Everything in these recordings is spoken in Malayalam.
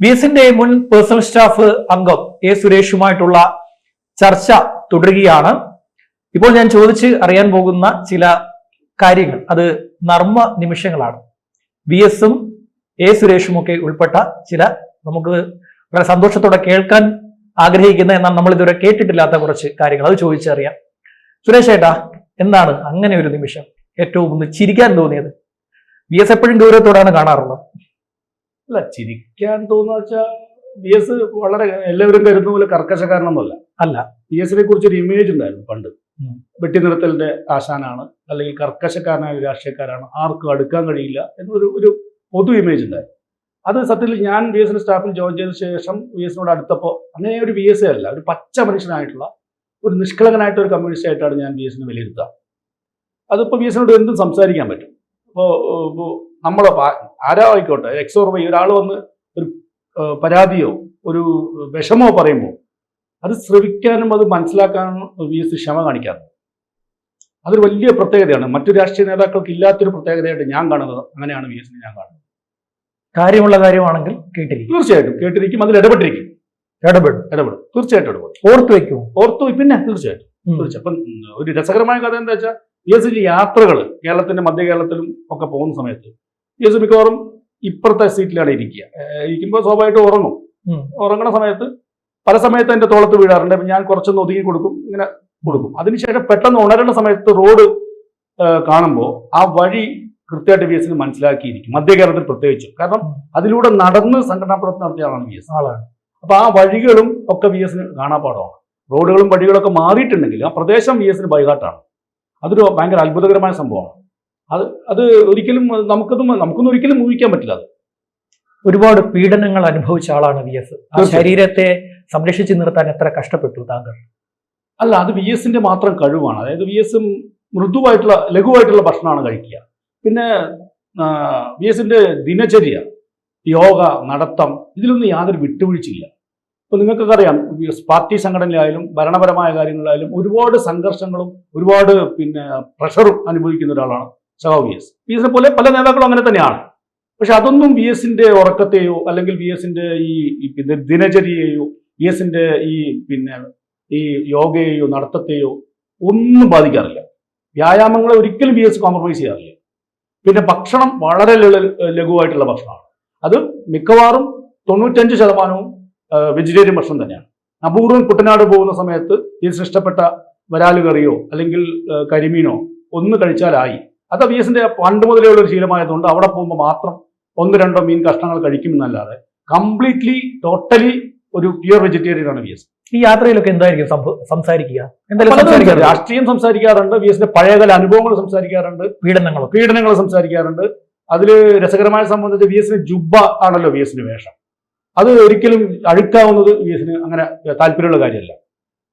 വി എസിന്റെ മുൻ പേഴ്സണൽ സ്റ്റാഫ് അംഗം എ സുരേഷുമായിട്ടുള്ള ചർച്ച തുടരുകയാണ്. ഇപ്പോൾ ഞാൻ ചോദിച്ച് അറിയാൻ പോകുന്ന ചില കാര്യങ്ങൾ. അത് നർമ്മ നിമിഷങ്ങളാണ്. വി എസും എ സുരേഷും ഒക്കെ ഉൾപ്പെട്ട ചില നമുക്ക് വളരെ സന്തോഷത്തോടെ കേൾക്കാൻ ആഗ്രഹിക്കുന്ന എന്നാൽ നമ്മൾ ഇതുവരെ കേട്ടിട്ടില്ലാത്ത കുറച്ച് കാര്യങ്ങൾ. അത് ചോദിച്ചറിയാം. സുരേഷ് ഏട്ടാ എന്താണ് അങ്ങനെ ഒരു നിമിഷം ഏറ്റവും ഒന്ന് ചിരിക്കാൻ തോന്നിയത്? വി എസ് എപ്പോഴും ഗൗരവത്തോടാണ് കാണാറുള്ളത്. അല്ല ചിരിക്കാൻ തോന്നുന്ന വെച്ചാൽ ബി എസ് വളരെ എല്ലാവരും കരുതുന്ന പോലെ കർക്കശക്കാരനൊന്നുമല്ല. അല്ല. ബി എസിനെ കുറിച്ച് ഒരു ഇമേജ് ഉണ്ടായിരുന്നു പണ്ട്. വെട്ടി നിർത്തലിന്റെ ആശാനാണ് അല്ലെങ്കിൽ കർക്കശക്കാരനായ ഒരു രാഷ്ട്രീയക്കാരാണ് ആർക്കും അടുക്കാൻ കഴിയില്ല എന്നൊരു ഒരു പൊതു ഇമേജ് ഉണ്ടായിരുന്നു. അത് സത്യത്തിൽ ഞാൻ ബി എസിന്റെ സ്റ്റാഫിൽ ജോയിൻ ചെയ്ത ശേഷം ബി എസിനോട് അടുത്തപ്പോൾ അങ്ങനെ ഒരു ബി എസ് അല്ല ഒരു പച്ച മനുഷ്യനായിട്ടുള്ള ഒരു നിഷ്കളങ്കനായിട്ട് ഒരു കമ്മ്യൂണിസ്റ്റ് ആയിട്ടാണ് ഞാൻ ബി എസിനെ വിലയിരുത്തുക. അതിപ്പോൾ ബി എസിനോട് എന്തും സംസാരിക്കാൻ പറ്റും. ഇപ്പോൾ നമ്മൾ ആരോ ആയിക്കോട്ടെ എക്സ് ഒരാൾ വന്ന് ഒരു പരാതിയോ ഒരു വിഷമോ പറയുമ്പോൾ അത് ശ്രവിക്കാനും അത് മനസ്സിലാക്കാനും വി എസ് ക്ഷമ കാണിക്കാറുണ്ട് അതൊരു വലിയ പ്രത്യേകതയാണ്. മറ്റു രാഷ്ട്രീയ നേതാക്കൾക്ക് ഇല്ലാത്തൊരു പ്രത്യേകതയായിട്ട് ഞാൻ കാണുന്നത് അങ്ങനെയാണ് വി എസിനെ ഞാൻ കാണുന്നത്. കാര്യമുള്ള കാര്യമാണെങ്കിൽ കേട്ടിരിക്കും. തീർച്ചയായിട്ടും കേട്ടിരിക്കും അതിൽ ഇടപെട്ടിരിക്കും. ഇടപെടും. ഇടപെടും. തീർച്ചയായിട്ടും ഇടപെടും. ഓർത്തു വെക്കും. ഓർത്തു പിന്നെ തീർച്ചയായിട്ടും. തീർച്ചയായും അപ്പം ഒരു രസകരമായ കഥ എന്താ വെച്ചാൽ വി എസ് യാത്രകൾ കേരളത്തിന്റെ മധ്യ കേരളത്തിലും ഒക്കെ പോകുന്ന സമയത്ത് എസ് മിക്കവാറും ഇപ്പുറത്തെ സീറ്റിലാണ് ഇരിക്കുക. ഇരിക്കുമ്പോൾ സ്വാഭാവികമായിട്ട് ഉറങ്ങും. ഉറങ്ങുന്ന ഉറങ്ങണ സമയത്ത് പല സമയത്ത് എന്റെ തോളത്ത് വീഴാറുണ്ട്. ഞാൻ കുറച്ചൊന്ന് ഒതുങ്ങി കൊടുക്കും ഇങ്ങനെ കൊടുക്കും. അതിനുശേഷം പെട്ടെന്ന് ഉണരുന്ന സമയത്ത് റോഡ് കാണുമ്പോൾ ആ വഴി കൃത്യമായിട്ട് വി എസിന് മനസ്സിലാക്കിയിരിക്കും. മധ്യ കേരളത്തിൽ പ്രത്യേകിച്ചും. കാരണം അതിലൂടെ നടന്ന് സംഘടനാ പ്രവർത്തനം നടത്തിയ ആളാണ് വി എസ് ആളാണ്. അപ്പൊ ആ വഴികളും ഒക്കെ വി എസിന് കാണാപ്പാടമാണ് റോഡുകളും വഴികളൊക്കെ മാറിയിട്ടുണ്ടെങ്കിൽ ആ പ്രദേശം വി എസിന് ബൈഹാട്ടാണ് അതൊരു ഭയങ്കര അത്ഭുതകരമായ സംഭവമാണ്. അത് അത് ഒരിക്കലും നമുക്കതും നമുക്കൊന്നും ഒരിക്കലും ഊഹിക്കാൻ പറ്റില്ല അത്. ഒരുപാട് പീഡനങ്ങൾ അനുഭവിച്ച ആളാണ് വി എസ്. ആ ശരീരത്തെ സംരക്ഷിച്ചു നിർത്താൻ എത്ര കഷ്ടപ്പെട്ടു താങ്കൾ? അല്ല അത് വി എസിന്റെ മാത്രം കഴിവാണ്. അതായത് വി എസ് മൃദുവായിട്ടുള്ള ലഘുവായിട്ടുള്ള ഭക്ഷണമാണ് കഴിക്കുക. പിന്നെ വി എസിന്റെ ദിനചര്യ യോഗ നടത്തം ഇതിലൊന്നും യാതൊരു വിട്ടുവീഴ്ചയില്ല. ഇപ്പൊ നിങ്ങൾക്കൊക്കെ അറിയാം പാർട്ടി സംഘടനയിലായാലും ഭരണപരമായ കാര്യങ്ങളിലായാലും ഒരുപാട് സംഘർഷങ്ങളും ഒരുപാട് പിന്നെ പ്രഷറും അനുഭവിക്കുന്ന ഒരാളാണ്. സഹാവ് വി എസ് വി എസിനെ പോലെ പല നേതാക്കളും അങ്ങനെ തന്നെയാണ്. പക്ഷെ അതൊന്നും വി എസിന്റെ ഉറക്കത്തെയോ അല്ലെങ്കിൽ വി എസിന്റെ ഈ ദിനചര്യയെയോ വി എസിന്റെ ഈ പിന്നെ ഈ യോഗയെയോ നടത്തത്തെയോ ഒന്നും ബാധിക്കാറില്ല. വ്യായാമങ്ങളെ ഒരിക്കലും വി എസ് കോംപ്രമൈസ് ചെയ്യാറില്ല. പിന്നെ ഭക്ഷണം വളരെ ലഘുവായിട്ടുള്ള ഭക്ഷണമാണ്. അത് മിക്കവാറും തൊണ്ണൂറ്റഞ്ച് ശതമാനവും വെജിറ്റേറിയൻ ഭക്ഷണം തന്നെയാണ്. അപൂർവം കുട്ടനാട് പോകുന്ന സമയത്ത് എസിന് ഇഷ്ടപ്പെട്ട വരാൽ കറിയോ അല്ലെങ്കിൽ കരിമീനോ ഒന്ന് കഴിച്ചാലായി. അത് ബി എസിന്റെ പണ്ട് മുതലേ ഉള്ള ഒരു ശീലമായതുകൊണ്ട് അവിടെ പോകുമ്പോൾ മാത്രം ഒന്ന് രണ്ടോ മീൻ കഷ്ണങ്ങൾ കഴിക്കുമെന്നല്ലാതെ കംപ്ലീറ്റ്ലി ടോട്ടലി ഒരു പ്യുവർ വെജിറ്റേറിയൻ ആണ് ബി എസ് ഈ യാത്രയിലൊക്കെ എന്തായിരിക്കും സംസാരിക്കുക? എന്തായാലും രാഷ്ട്രീയം സംസാരിക്കാറുണ്ട്. വി എസിന്റെ പഴയകാല അനുഭവങ്ങൾ സംസാരിക്കാറുണ്ട്. പീഡനങ്ങൾ പീഡനങ്ങൾ സംസാരിക്കാറുണ്ട്. അതിൽ രസകരമായ സംബന്ധിച്ച് വി എസിന് ജുബ്ബ ആണല്ലോ വി എസിന് വേഷം. അത് ഒരിക്കലും അഴുക്കാവുന്നത് വി എസിന് അങ്ങനെ താല്പര്യമുള്ള കാര്യമല്ല.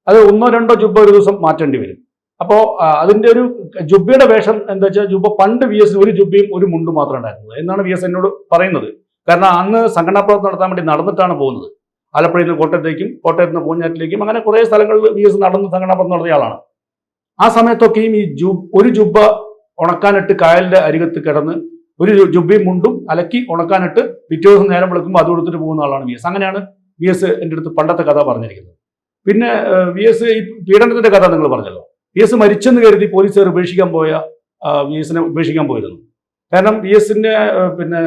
അത് ഒന്നോ രണ്ടോ ജുബ്ബ ഒരു ദിവസം മാറ്റേണ്ടി വരും. അപ്പോൾ അതിന്റെ ഒരു ജുബ്ബയുടെ വേഷം എന്താ വെച്ചാൽ ജുബ്ബ പണ്ട് വി എസ് ഒരു ജുബ്ബയും ഒരു മുണ്ടും മാത്രമേ ഉണ്ടായിരുന്നത് എന്നാണ് വി എസ് എന്നോട് പറയുന്നത്. കാരണം അന്ന് സംഘടനാ പ്രവർത്തനം നടത്താൻ വേണ്ടി നടന്നിട്ടാണ് പോകുന്നത്. ആലപ്പുഴയിൽ നിന്ന് കോട്ടയത്തേക്കും കോട്ടയത്ത് നിന്ന് പൂഞ്ഞാറ്റിലേക്കും അങ്ങനെ കുറേ സ്ഥലങ്ങളിൽ വി എസ് നടന്ന് സംഘടനാ പ്രവർത്തനം നടത്തിയ ആളാണ്. ആ സമയത്തൊക്കെയും ഈ ജു ഒരു ജുബ്ബ ഉണക്കാനിട്ട് കായലിന്റെ അരികത്ത് കിടന്ന് ഒരു ജുബ്ബയും മുണ്ടും അലക്കി ഉണക്കാനിട്ട് പിറ്റേ ദിവസം നേരം വിളിക്കുമ്പോൾ അത് കൊടുത്തിട്ട് പോകുന്ന ആളാണ് വി എസ് അങ്ങനെയാണ് വി എസ് എന്റെ അടുത്ത് പണ്ടത്തെ കഥ പറഞ്ഞിരിക്കുന്നത്. പിന്നെ വി എസ് ഈ പീഡനത്തിന്റെ കഥ നിങ്ങൾ പറഞ്ഞല്ലോ. വി എസ് മരിച്ചെന്ന് കരുതി പോലീസുകാർ ഉപേക്ഷിക്കാൻ പോയ വി എസിനെ ഉപേക്ഷിക്കാൻ പോയിരുന്നു. കാരണം വി എസിന്റെ പിന്നെ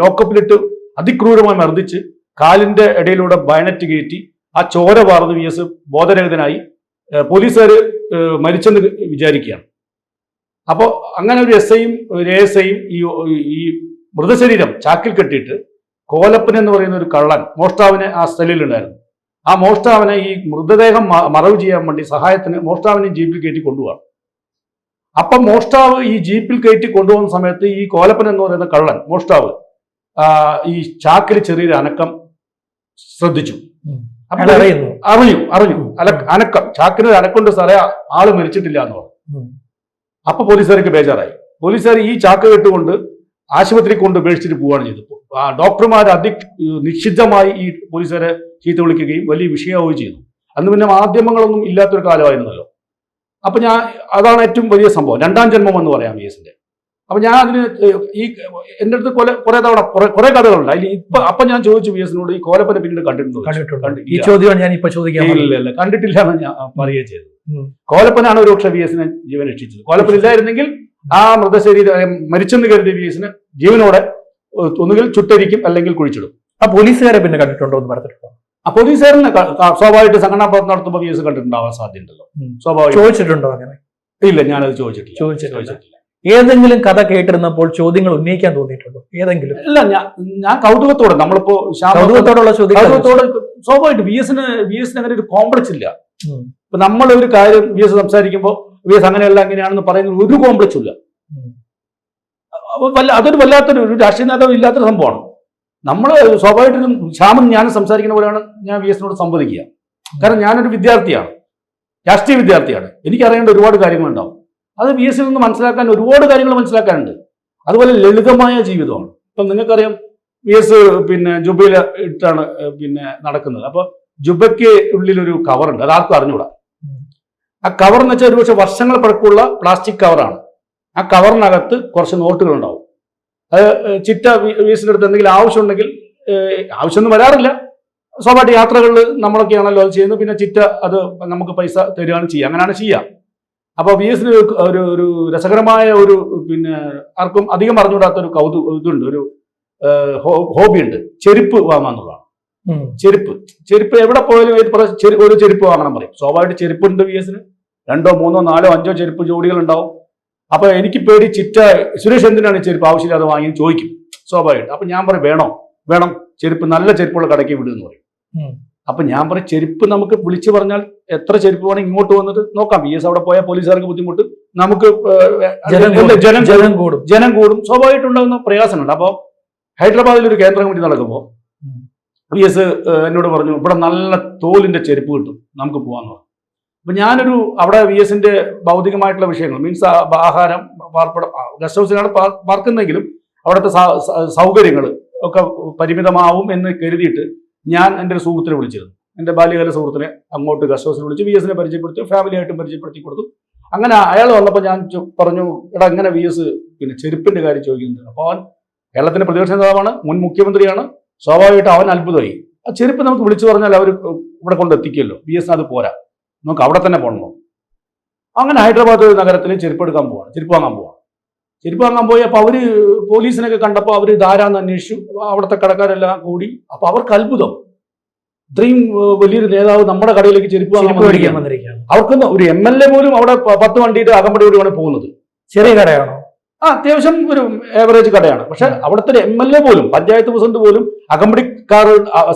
ലോക്കപ്പിലിട്ട് അതിക്രൂരമായി മർദ്ദിച്ച് കാലിന്റെ ഇടയിലൂടെ ബയനറ്റ് കയറ്റി ആ ചോര വാർന്ന് വി എസ് ബോധരഹിതനായി പോലീസുകാർ മരിച്ചെന്ന് വിചാരിക്കുകയാണ്. അപ്പോൾ അങ്ങനെ ഒരു എസ് ഐയും ഒരു എസ് ഐയും ഈ ഈ മൃതശരീരം ചാക്കിൽ കെട്ടിയിട്ട് കോലപ്പൻ എന്ന് പറയുന്ന ഒരു കള്ളൻ മോഷ്ടാവിനെ ആ സ്ഥലിലുണ്ടായിരുന്നു. ആ മോഷ്ടാവിനെ ഈ മൃതദേഹം മറവ് ചെയ്യാൻ വേണ്ടി സഹായത്തിന് മോഷ്ടാവിനെ ജീപ്പിൽ കയറ്റി കൊണ്ടുപോകാം അപ്പം മോഷ്ടാവ് ഈ ജീപ്പിൽ കയറ്റി കൊണ്ടുപോകുന്ന സമയത്ത് ഈ കോലപ്പൻ എന്ന് പറയുന്ന കള്ളൻ മോഷ്ടാവ് ഈ ചാക്കിൽ ചെറിയൊരു അനക്കം ശ്രദ്ധിച്ചു. അറിയുന്നു. അറിഞ്ഞു അറിഞ്ഞു. അല അനക്കം ചാക്കിന് അനക്കൊണ്ട് സാറേ ആൾ മരിച്ചിട്ടില്ല എന്ന് പറഞ്ഞു. അപ്പൊ പോലീസുകാർക്ക് ബേജാറായി. പോലീസുകാർ ഈ ചാക്ക് കെട്ടുകൊണ്ട് ആശുപത്രി കൊണ്ട് ഉപേക്ഷിച്ചിട്ട് പോവുകയാണ് ചെയ്തത്. ആ ഡോക്ടർമാർ അതി നിശ്ചിതമായി ഈ പോലീസുകാരെ ചീത്ത വിളിക്കുകയും വലിയ വിഷയമാവുകയും ചെയ്തു. അന്ന് പിന്നെ മാധ്യമങ്ങളൊന്നും ഇല്ലാത്തൊരു കാലമായിരുന്നല്ലോ. അപ്പൊ ഞാൻ അതാണ് ഏറ്റവും വലിയ സംഭവം. രണ്ടാം ജന്മം എന്ന് പറയാം വി എസിന്റെ അപ്പൊ ഞാൻ അതിന് ഈ എന്റെ അടുത്ത് കൊല കുറെ തവണ കുറെ- കഥകളുണ്ട്. അതിൽ ഇപ്പൊ അപ്പൊ ഞാൻ ചോദിച്ചു വി എസിനോട് ഈ കോലപ്പനെ പിന്നീട് കണ്ടിട്ടുണ്ടോ? കണ്ടിട്ടുണ്ട്. കണ്ടി- ഈ. ചോദ്യമാണ് ഞാൻ ഇപ്പൊ ചോദിക്കാൻ ഇല്ല, ഇല്ല കണ്ടിട്ടില്ല എന്ന് ഞാൻ പറയുകയും ചെയ്തത്. കോലപ്പനാണ് ഒരു പക്ഷേ വി എസിനെ ജീവൻ രക്ഷിച്ചത്. കോലപ്പൻ ഇല്ലായിരുന്നെങ്കിൽ ആ മൃതശരീരം മരിച്ചെന്ന് കരുതിയ വി ജീവനോടെ ഒന്നുകിൽ ചുട്ടരിക്കും അല്ലെങ്കിൽ കുഴിച്ചിടും. ആ പോലീസുകാരെ പിന്നെ കണ്ടിട്ടുണ്ടോ എന്ന് പറഞ്ഞിട്ടുണ്ടോ? ആ പോലീസുകാരനെ സ്വാഭാവികമായിട്ട് സംഘടനാ പ്രവർത്തനം നടത്തുമ്പോൾ വി കണ്ടിട്ടുണ്ടാവാൻ സാധ്യതയുണ്ടല്ലോ. സ്വാഭാവികം ചോദിച്ചിട്ടുണ്ടോ അങ്ങനെ? ഇല്ല ഞാനത് ചോദിച്ചിട്ടില്ല. ചോദിച്ചിട്ടില്ല. ഏതെങ്കിലും കഥ കേട്ടിരുന്നപ്പോൾ ചോദ്യങ്ങൾ ഉന്നയിക്കാൻ തോന്നിയിട്ടുണ്ടോ? ഏതെങ്കിലും? അല്ല ഞാൻ ഞാൻ കൗതുകത്തോടെ നമ്മളിപ്പോ കൗതുകത്തോടുള്ള ചോദ്യം കൗതുകത്തോടെ സ്വാഭാവികമായിട്ട് വി എസിന് വി എസിന് അങ്ങനെ ഒരു കോംപ്ലക്സ് ഇല്ല. ഇപ്പൊ നമ്മൾ ഒരു കാര്യം വി എസ് സംസാരിക്കുമ്പോൾ വി എസ് അങ്ങനെയല്ല അങ്ങനെയാണെന്ന് പറയുന്ന ഒരു കോംപ്ലക്സ് ഇല്ല. അതൊരു വല്ലാത്തൊരു ഒരു രാഷ്ട്രീയ നേതാവ് ഇല്ലാത്തൊരു സംഭവമാണ്. നമ്മൾ സ്വാഭാവികമായിട്ടും ശ്യാമൻ ഞാൻ സംസാരിക്കുന്ന പോലെയാണ് ഞാൻ വി എസിനോട് സംവദിക്കുക. കാരണം ഞാനൊരു വിദ്യാർത്ഥിയാണ്. രാഷ്ട്രീയ വിദ്യാർത്ഥിയാണ്. എനിക്കറിയേണ്ട ഒരുപാട് കാര്യങ്ങളുണ്ടാവും. അത് വി എസിൽ നിന്ന് മനസ്സിലാക്കാൻ ഒരുപാട് കാര്യങ്ങൾ മനസ്സിലാക്കാനുണ്ട്. അതുപോലെ ലളിതമായ ജീവിതമാണ്. ഇപ്പം നിങ്ങൾക്കറിയാം വി എസ് പിന്നെ ജുബയിൽ ഇട്ടാണ് പിന്നെ നടക്കുന്നത്. അപ്പോൾ ജുബയ്ക്ക് ഉള്ളിലൊരു കവറുണ്ട് അത് ആർക്കും അറിഞ്ഞൂടാ. ഉം. ആ കവർ എന്ന് വെച്ചാൽ ഒരുപക്ഷെ വർഷങ്ങൾ പഴക്കമുള്ള പ്ലാസ്റ്റിക് കവറാണ് ആ കവറിനകത്ത് കുറച്ച് നോട്ടുകൾ ഉണ്ടാവും. അത് ചിറ്റ വി അടുത്ത് എന്തെങ്കിലും ആവശ്യമുണ്ടെങ്കിൽ ആവശ്യമൊന്നും വരാറില്ല. സ്വാഭാവിക യാത്രകളിൽ നമ്മളൊക്കെയാണല്ലോ അത് ചെയ്യുന്നത്. പിന്നെ ചിറ്റ അത് നമുക്ക് പൈസ തരികയാണ് ചെയ്യുക. അങ്ങനെയാണ് ചെയ്യുക. അപ്പോൾ വി എസിന് ഒരു ഒരു രസകരമായ ഒരു പിന്നെ ആർക്കും അധികം അറിഞ്ഞുകൂടാത്ത ഒരു കൗതു ഇതുണ്ട്. ഒരു ഹോബിയുണ്ട്. ചെരുപ്പ് വാങ്ങാന്നുള്ളതാണ്. ചെരുപ്പ്. ചെരുപ്പ് എവിടെ പോയാലും ഏത് പ്രദേശം ഒരു ചെരുപ്പ് വാങ്ങണം പറയും. സ്വാഭാവികമായിട്ട് ചെരുപ്പുണ്ട് വി എസിന് രണ്ടോ മൂന്നോ നാലോ അഞ്ചോ ചെരുപ്പ് ജോഡികൾ ഉണ്ടാവും അപ്പൊ എനിക്ക് പേടി ചിറ്റ സുരേഷ് എന്തിനാണ് ചെരുപ്പ് ആവശ്യമില്ലാതെ വാങ്ങി ചോദിക്കും. സ്വാഭാവികമായിട്ട്. അപ്പൊ ഞാൻ പറയും വേണോ? വേണം. ചെരുപ്പ് നല്ല ചെരുപ്പുള്ള കടയ്ക്ക് വിടുന്നു പറയും. അപ്പൊ ഞാൻ പറയും ചെരുപ്പ് നമുക്ക് വിളിച്ചു പറഞ്ഞാൽ എത്ര ചെരുപ്പ് വേണം ഇങ്ങോട്ട് വന്നിട്ട് നോക്കാം. വി എസ് അവിടെ പോയാൽ പോലീസുകാർക്ക് ബുദ്ധിമുട്ട്. നമുക്ക് ജനം കൂടും. ജനം ജനം കൂടും. ജനം കൂടും. സ്വാഭാവികമായിട്ടുണ്ടാകുന്ന പ്രയാസമുണ്ട് അപ്പോൾ ഹൈദരാബാദിൽ ഒരു കേന്ദ്ര കമ്മിറ്റി നടക്കുമ്പോൾ വി എസ് എന്നോട് പറഞ്ഞു ഇവിടെ നല്ല തോലിന്റെ ചെരുപ്പ് കിട്ടും നമുക്ക് പോകാന്ന് പറഞ്ഞു. അപ്പൊ ഞാനൊരു അവിടെ വി എസിന്റെ ഭൗതികമായിട്ടുള്ള വിഷയങ്ങൾ മീൻസ് ആഹാരം പാർപ്പിടം ഗസ്റ്റ് ഹൗസിലാണ് പാർ- പാർക്കുന്നെങ്കിലും അവിടുത്തെ സൗകര്യങ്ങൾ ഒക്കെ പരിമിതമാവും എന്ന് കരുതിയിട്ട് ഞാൻ എന്റെ ഒരു സുഹൃത്തിനെ വിളിച്ചിരുന്നു. എന്റെ ബാല്യകാല സുഹൃത്തിനെ അങ്ങോട്ട് ഗസ്റ്റ് ഹൗസിൽ വിളിച്ച് വി എസിനെ പരിചയപ്പെടുത്തി ഫാമിലി ആയിട്ടും പരിചയപ്പെടുത്തി കൊടുത്തു. അങ്ങനെ അയാൾ വന്നപ്പോൾ ഞാൻ പറഞ്ഞു എടാ അങ്ങനെ വി എസ് പിന്നെ ചെരുപ്പിന്റെ കാര്യം ചോദിക്കുന്നുണ്ട്. അപ്പോൾ അവൻ കേരളത്തിന്റെ പ്രതിപക്ഷ നേതാവാണ് മുൻ മുഖ്യമന്ത്രിയാണ് സ്വാഭാവികമായിട്ട് അവൻ അത്ഭുതമായി. ആ ചെരുപ്പ് നമുക്ക് വിളിച്ചു പറഞ്ഞാൽ അവർ ഇവിടെ കൊണ്ട് എത്തിക്കുമല്ലോ ബി എസ് അത് പോരാ. നമുക്ക് അവിടെ തന്നെ പോകണമോ അങ്ങനെ ഹൈദരാബാദ് നഗരത്തിൽ ചെരുപ്പ് എടുക്കാൻ പോവാണ്. ചെരുപ്പ് വാങ്ങാൻ പോവാണ്. ചെരുപ്പ് വാങ്ങാൻ പോയി അപ്പോൾ അവർ പോലീസിനൊക്കെ കണ്ടപ്പോൾ അവർ ധാരാന്ന് അന്വേഷിച്ചു. അവിടുത്തെ കടക്കാരെല്ലാം കൂടി. അപ്പോൾ അവർക്ക് അത്ഭുതം. ഇത്രയും വലിയൊരു നേതാവ് നമ്മുടെ കടയിലേക്ക് ചെരുപ്പ് വാങ്ങാൻ അവർക്കൊന്നും ഒരു എം എൽ എ പോലും അവിടെ പത്ത് വണ്ടിയിട്ട് അകമ്പടി കൂടിയാണ് പോകുന്നത്. ചെറിയ കടയാണോ? ആ അത്യാവശ്യം ഒരു ഏവറേജ് കടയാണ്. പക്ഷെ അവിടുത്തെ ഒരു എം എൽ എ പോലും പഞ്ചായത്ത് പ്രസിഡന്റ് പോലും അകമ്പടിക്കാർ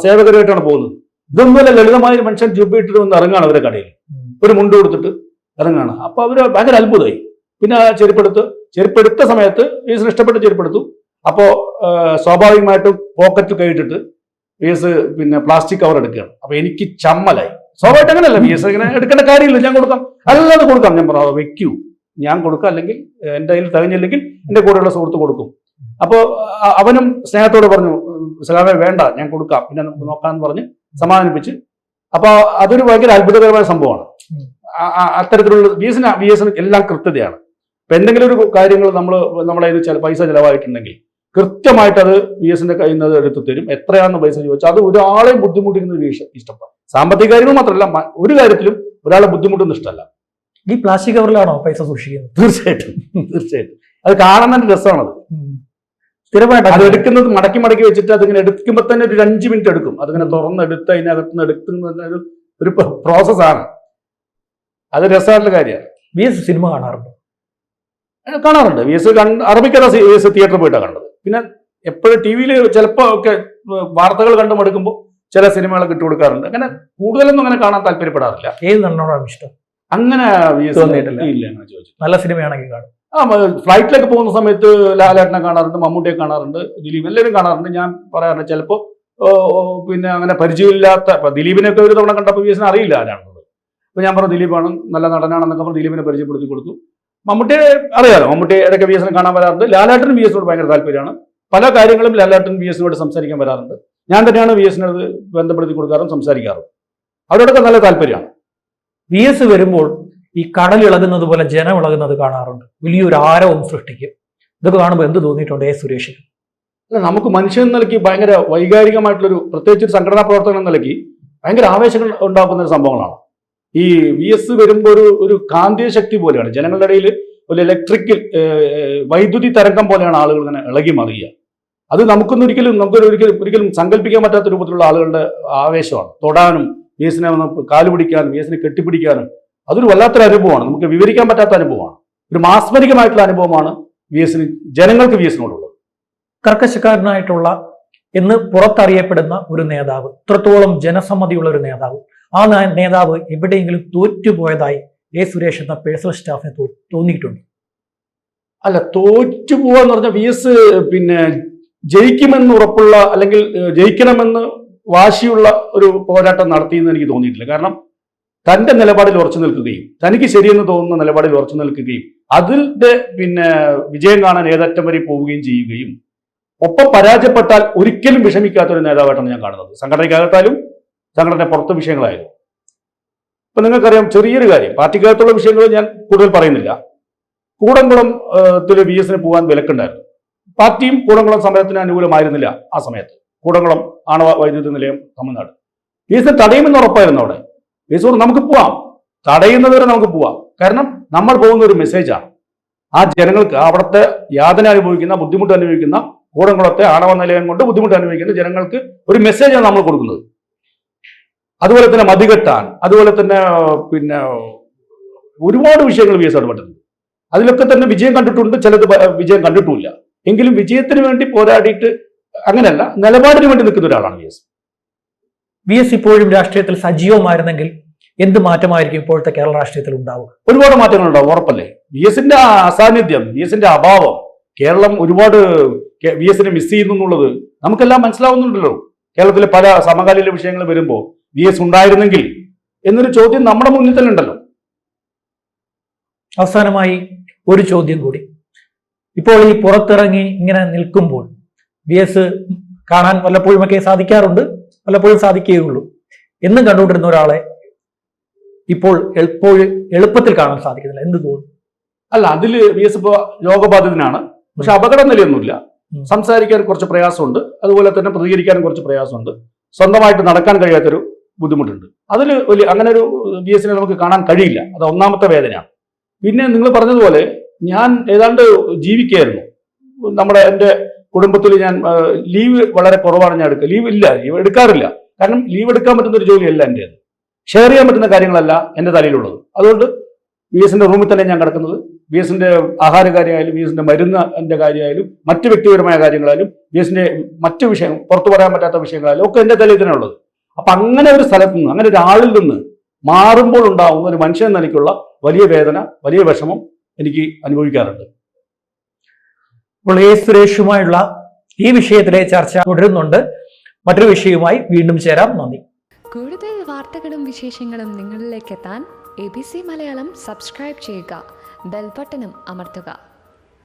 സേവകരായിട്ടാണ് പോകുന്നത്. ഇതൊന്നുമല്ല ലളിതമായ ഒരു മനുഷ്യൻ ജുബ ഇട്ടിട്ട് വന്ന് ഇറങ്ങാണ് അവരുടെ കടയിൽ. ഒരു മുണ്ട് കൊടുത്തിട്ട് ഇറങ്ങാണ്. അപ്പൊ അവർ ഭയങ്കര അത്ഭുതമായി. പിന്നെ ആ ചെരുപ്പെടുത്ത് ചെരുപ്പെടുത്ത സമയത്ത് വീസിന് ഇഷ്ടപ്പെട്ട് ചെരുപ്പെടുത്തു. അപ്പോ ആ, സ്വാഭാവികമായിട്ടും പോക്കറ്റ് കൈയിട്ടിട്ട് വീസ് പിന്നെ പ്ലാസ്റ്റിക് കവർ എടുക്കുകയാണ്. അപ്പൊ എനിക്ക് ചമ്മലായി. സ്വാഭാവികമായിട്ട് അങ്ങനെയല്ല വീസ് ഇങ്ങനെ എടുക്കേണ്ട കാര്യമില്ല ഞാൻ കൊടുക്കാം. അല്ലാതെ കൊടുക്കാം ഞാൻ പറഞ്ഞു "അത് വെക്കൂ. ഞാൻ കൊടുക്കുക അല്ലെങ്കിൽ എന്റെ കയ്യിൽ തികഞ്ഞില്ലെങ്കിൽ എന്റെ കൂടെയുള്ള സുഹൃത്ത് കൊടുക്കും. അപ്പോൾ അവനും സ്നേഹത്തോടെ പറഞ്ഞു സലാമേ വേണ്ട ഞാൻ കൊടുക്കാം. പിന്നെ നമുക്ക് നോക്കാമെന്ന് പറഞ്ഞ് സമാധാനിപ്പിച്ച്. അപ്പോൾ അതൊരു ഭയങ്കര അത്ഭുതകരമായ സംഭവമാണ്. അത്തരത്തിലുള്ള ബി എസിന് ബി എസിന് എല്ലാം കൃത്യതയാണ്. ഇപ്പൊ എന്തെങ്കിലും ഒരു കാര്യങ്ങൾ നമ്മൾ നമ്മളെ ഇത് ചില പൈസ ചിലവായിട്ടുണ്ടെങ്കിൽ കൃത്യമായിട്ട് അത് ബി എസിന്റെ കയ്യിൽ നിന്ന് എടുത്തു തരും. എത്രയാണെന്ന് പൈസ ചോദിച്ചാൽ അത് ഒരാളെയും ബുദ്ധിമുട്ടിക്കുന്ന ഒരു എസ് ഇഷ്ടപ്പെടാം സാമ്പത്തിക കാര്യങ്ങൾ മാത്രമല്ല ഒരു കാര്യത്തിലും ഒരാളെ ബുദ്ധിമുട്ടുന്ന ഇഷ്ടമല്ല. ഈ പ്ലാസ്റ്റിക് കവറിലാണോ പൈസ സൂക്ഷിക്കുന്നത്? തീർച്ചയായിട്ടും തീർച്ചയായിട്ടും. അത് കാണാൻ രസമാണത്. സ്ഥിരമായിട്ട് അത് എടുക്കുന്നത് മടക്കി മടക്കി വെച്ചിട്ട് അതിങ്ങനെ എടുക്കുമ്പോൾ തന്നെ ഒരു അഞ്ച് മിനിറ്റ് എടുക്കും. അതിങ്ങനെ തുറന്നെടുത്ത് അതിനകത്ത് നിന്ന് എടുക്കുന്ന ഒരു ഒരു പ്രോസസ്സാണ് അത് രസമായിട്ടുള്ള കാര്യമാണ്. വി എസ് സിനിമ കാണാറുണ്ട്? കാണാറുണ്ട്. വി എസ് കണ്ട് അറബിക്കഥ വി എസ് തിയേറ്ററിൽ പോയിട്ടാണ് കണ്ടത്. പിന്നെ എപ്പോഴും ടി വിയിൽ ചിലപ്പോൾ ഒക്കെ വാർത്തകൾ കണ്ടു മടുക്കുമ്പോൾ ചില സിനിമകളൊക്കെ ഇട്ട് കൊടുക്കാറുണ്ട്. അങ്ങനെ കൂടുതലൊന്നും അങ്ങനെ കാണാൻ താല്പര്യപ്പെടാറില്ല. ഏത് നടനോടാണ് ഇഷ്ടം? അങ്ങനെ തോന്നിയിട്ടില്ല. നല്ല സിനിമയാണെങ്കിൽ കാണും. ആ ഫ്ലൈറ്റിലൊക്കെ പോകുന്ന സമയത്ത് ലാലേട്ടനെ കാണാറുണ്ട് മമ്മൂട്ടിയെ കാണാറുണ്ട് ദിലീപ് എല്ലാവരും കാണാറുണ്ട്. ഞാൻ പറയാറുണ്ട് ചിലപ്പോൾ പിന്നെ അങ്ങനെ പരിചയമില്ലാത്ത ഇപ്പൊ ദിലീപിനെയൊക്കെ ഒരു തവണ കണ്ടപ്പോൾ വി എസിനെ അറിയില്ല ആരാണുള്ളത് അപ്പൊ ഞാൻ പറഞ്ഞു ദിലീപാണ് നല്ല നടനാണെന്നൊക്കെ പറഞ്ഞു ദിലീപിനെ പരിചയപ്പെടുത്തി കൊടുത്തു. മമ്മൂട്ടിയെ അറിയാലോ മമ്മൂട്ടി ഇടയ്ക്ക് വി എസിനെ കാണാൻ വരാറുണ്ട്. ലാലേട്ടനും വി എസിനോട് ഭയങ്കര താല്പര്യമാണ്. പല കാര്യങ്ങളും ലാലേട്ടൻ വി എസിനോട് സംസാരിക്കാൻ വരാറുണ്ട്. ഞാൻ തന്നെയാണ് വി എസിനോട് ബന്ധപ്പെടുത്തി കൊടുക്കാറും സംസാരിക്കാറും. അവരോടൊക്കെ നല്ല താല്പര്യമാണ്. വി എസ് വരുമ്പോൾ ഈ കടൽ ഇളകുന്നത് പോലെ ജനം ഇളകുന്നത് കാണാറുണ്ട്. വലിയൊരു ആരവം സൃഷ്ടിക്കും. ഇതൊക്കെ കാണുമ്പോൾ എന്ത് തോന്നിയിട്ടുണ്ട്? എ സുരേഷ്. അല്ല നമുക്ക് മനുഷ്യൻ നിലയ്ക്ക് ഭയങ്കര വൈകാരികമായിട്ടുള്ളൊരു പ്രത്യേകിച്ച് ഒരു സംഘടനാ പ്രവർത്തനം എന്ന നിലയ്ക്ക് ഭയങ്കര ആവേശങ്ങൾ ഉണ്ടാക്കുന്ന ഒരു സംഭവങ്ങളാണ്. ഈ വി എസ് വരുമ്പോൾ ഒരു ഒരു കാന്തിക ശക്തി പോലെയാണ്. ജനങ്ങളുടെ ഇടയിൽ ഒരു ഇലക്ട്രിക്കൽ വൈദ്യുതി തരംഗം പോലെയാണ് ആളുകൾ ഇങ്ങനെ ഇളകി മറിയുക. അത് നമുക്കൊന്നും ഒരിക്കലും നമുക്കൊരു ഒരിക്കലും ഒരിക്കലും സങ്കല്പിക്കാൻ പറ്റാത്ത രൂപത്തിലുള്ള ആളുകളുടെ ആവേശമാണ്. തൊടാനും എസിനെ ഒന്ന് കാലുപിടിക്കാനും വി കെട്ടിപ്പിടിക്കാനും അതൊരു വല്ലാത്തൊരു അനുഭവമാണ്. നമുക്ക് വിവരിക്കാൻ പറ്റാത്ത അനുഭവമാണ്. ഒരു മാസ്മരികമായിട്ടുള്ള അനുഭവമാണ് വി എസിന് ജനങ്ങൾക്ക് വി എസിനോടുള്ളത് കർക്കശക്കാരനായിട്ടുള്ള എന്ന് പുറത്തറിയപ്പെടുന്ന ഒരു നേതാവ് ഇത്രത്തോളം ജനസമ്മതിയുള്ള ഒരു നേതാവ്. ആ നേതാവ് എവിടെയെങ്കിലും തോറ്റുപോയതായി എ സുരേഷ് എന്ന പേഴ്സണൽ സ്റ്റാഫിന് തോന്നിയിട്ടുണ്ട്. അല്ല തോറ്റുപോവാന്ന് പറഞ്ഞാൽ വി എസ് പിന്നെ ജയിക്കുമെന്ന് ഉറപ്പുള്ള അല്ലെങ്കിൽ ജയിക്കണമെന്ന് വാശിയുള്ള ഒരു പോരാട്ടം നടത്തിയെന്ന് എനിക്ക് തോന്നിയിട്ടില്ല. കാരണം തന്റെ നിലപാടിൽ ഉറച്ചു നിൽക്കുകയും തനിക്ക് ശരിയെന്ന് തോന്നുന്ന നിലപാടിൽ ഉറച്ചു നിൽക്കുകയും അതിന്റെ പിന്നെ വിജയം കാണാൻ ഏതറ്റം വരെ പോവുകയും ചെയ്യുകയും ഒപ്പം പരാജയപ്പെട്ടാൽ ഒരിക്കലും വിഷമിക്കാത്ത ഒരു നേതാവായിട്ടാണ് ഞാൻ കാണുന്നത്. സംഘടനയ്ക്കകത്താലും സംഘടന പുറത്ത് വിഷയങ്ങളായാലും. ഇപ്പൊ നിങ്ങൾക്കറിയാം ചെറിയൊരു കാര്യം പാർട്ടിക്കകത്തുള്ള വിഷയങ്ങൾ ഞാൻ കൂടുതൽ പറയുന്നില്ല. കൂടംകുളം ത്തിൽ വി എസിന് പോകാൻ വിലക്കുണ്ടായിരുന്നു. പാർട്ടിയും കൂടംകുളം സമരത്തിന് അനുകൂലമായിരുന്നില്ല ആ സമയത്ത്. കൂടംകുളം ആണവ വൈദ്യുതി നിലയം തമിഴ്നാട്. സ്ഥലം തടയുമെന്ന് ഉറപ്പായിരുന്നു അവിടെ. പറഞ്ഞു നമുക്ക് പോവാം. തടയുന്നതുവരെ നമുക്ക് പോവാം. കാരണം നമ്മൾ പോകുന്ന ഒരു മെസ്സേജാണ് ആ ജനങ്ങൾക്ക് അവിടുത്തെ യാതന അനുഭവിക്കുന്ന ബുദ്ധിമുട്ട് അനുഭവിക്കുന്ന കൂടംകുളത്തെ ആണവ നിലയം കൊണ്ട് ബുദ്ധിമുട്ട് അനുഭവിക്കുന്ന ജനങ്ങൾക്ക് ഒരു മെസ്സേജാണ് നമ്മൾ കൊടുക്കുന്നത്. അതുപോലെ തന്നെ മതികെട്ടാൻ അതുപോലെ തന്നെ പിന്നെ ഒരുപാട് വിഷയങ്ങൾ വി എസ് ഇടപെട്ടിട്ടുണ്ട് അതിലൊക്കെ തന്നെ വിജയം കണ്ടിട്ടുണ്ട് ചിലത് വിജയം കണ്ടിട്ടുമില്ല. എങ്കിലും വിജയത്തിന് വേണ്ടി പോരാടിയിട്ട് അങ്ങനെയല്ല നിലപാടിന് വേണ്ടി നിൽക്കുന്ന ഒരാളാണ് വി എസ് വി എസ് ഇപ്പോഴും രാഷ്ട്രീയത്തിൽ സജീവമായിരുന്നെങ്കിൽ എന്ത് മാറ്റമായിരിക്കും ഇപ്പോഴത്തെ കേരള രാഷ്ട്രീയത്തിൽ ഉണ്ടാവുക? ഒരുപാട് മാറ്റങ്ങൾ ഉണ്ടാവും ഉറപ്പല്ലേ വി എസിന്റെ അസാന്നിധ്യം വി എസിന്റെ അഭാവം കേരളം ഒരുപാട് വി എസിനെ മിസ് ചെയ്യുന്നു എന്നുള്ളത് നമുക്കെല്ലാം മനസ്സിലാവുന്നുണ്ടല്ലോ. കേരളത്തിലെ പല സമകാലീന വിഷയങ്ങൾ വരുമ്പോൾ വി എസ് ഉണ്ടായിരുന്നെങ്കിൽ എന്നൊരു ചോദ്യം നമ്മുടെ മുന്നിൽ തന്നെ ഉണ്ടല്ലോ. അവസാനമായി ഒരു ചോദ്യം കൂടി. ഇപ്പോൾ ഈ പുറത്തിറങ്ങി ഇങ്ങനെ നിൽക്കുമ്പോൾ വി എസ് കാണാൻ വല്ലപ്പോഴുമൊക്കെ സാധിക്കാറുണ്ട് വല്ലപ്പോഴും സാധിക്കുകയുള്ളൂ. എന്നും കണ്ടുകൊണ്ടിരുന്ന ഒരാളെ ഇപ്പോൾ എപ്പോഴും എളുപ്പത്തിൽ കാണാൻ സാധിക്കുന്നില്ല. എന്ത് തോന്നുന്നു? അല്ല അതിൽ വി എസ് ഇപ്പോ രോഗബാധിതനാണ്. പക്ഷെ അപകട നിലയൊന്നുമില്ല. സംസാരിക്കാൻ കുറച്ച് പ്രയാസമുണ്ട്. അതുപോലെ തന്നെ പ്രതികരിക്കാനും കുറച്ച് പ്രയാസമുണ്ട്. സ്വന്തമായിട്ട് നടക്കാൻ കഴിയാത്തൊരു ബുദ്ധിമുട്ടുണ്ട്. അതിൽ വലിയ അങ്ങനെ ഒരു ബി എസിനെ നമുക്ക് കാണാൻ കഴിയില്ല. അത് ഒന്നാമത്തെ വേദനയാണ്. പിന്നെ നിങ്ങൾ പറഞ്ഞതുപോലെ ഞാൻ ഏതാണ്ട് ജീവിക്കുകയായിരുന്നു. നമ്മുടെ എന്റെ കുടുംബത്തിൽ ഞാൻ ലീവ് വളരെ കുറവാണ് ഞാൻ എടുക്കുക ലീവ് ഇല്ല ലീവ് എടുക്കാറില്ല. കാരണം ലീവ് എടുക്കാൻ പറ്റുന്ന ഒരു ജോലിയല്ല എന്റെ ഷെയർ ചെയ്യാൻ പറ്റുന്ന കാര്യങ്ങളല്ല എന്റെ തലയിലുള്ളത്. അതുകൊണ്ട് വി എസിന്റെ റൂമിൽ തന്നെ ഞാൻ കിടക്കുന്നത്. വി എസിന്റെ ആഹാര കാര്യമായാലും വി എസിന്റെ മരുന്നിന്റെ കാര്യമായാലും മറ്റ് വ്യക്തിപരമായ കാര്യങ്ങളായാലും വി എസിന്റെ മറ്റ് വിഷയം പുറത്തു പറയാൻ പറ്റാത്ത വിഷയങ്ങളായാലും ഒക്കെ എന്റെ തലയിൽ തന്നെ ഉള്ളത് അപ്പൊ അങ്ങനെ ഒരു സ്ഥലത്ത് നിന്ന് അങ്ങനെ ഒരാളിൽ നിന്ന് മാറുമ്പോൾ ഉണ്ടാവുന്ന ഒരു മനുഷ്യൻ നിലയ്ക്കുള്ള വലിയ വേദന വലിയ വിഷമം എനിക്ക് അനുഭവിക്കാറുണ്ട്. അപ്പോൾ എ സുരേഷുമായുള്ള ഈ വിഷയത്തിലെ ചർച്ച തുടരുന്നുണ്ട്. മറ്റൊരു വിഷയവുമായി വീണ്ടും ചേരാം. നന്ദി. കൂടുതൽ വാർത്തകളും വിശേഷങ്ങളും നിങ്ങളിലേക്ക് എത്താൻ A B C Malayalam subscribe ചെയ്യുക. ബെൽബട്ടനും അമർത്തുക.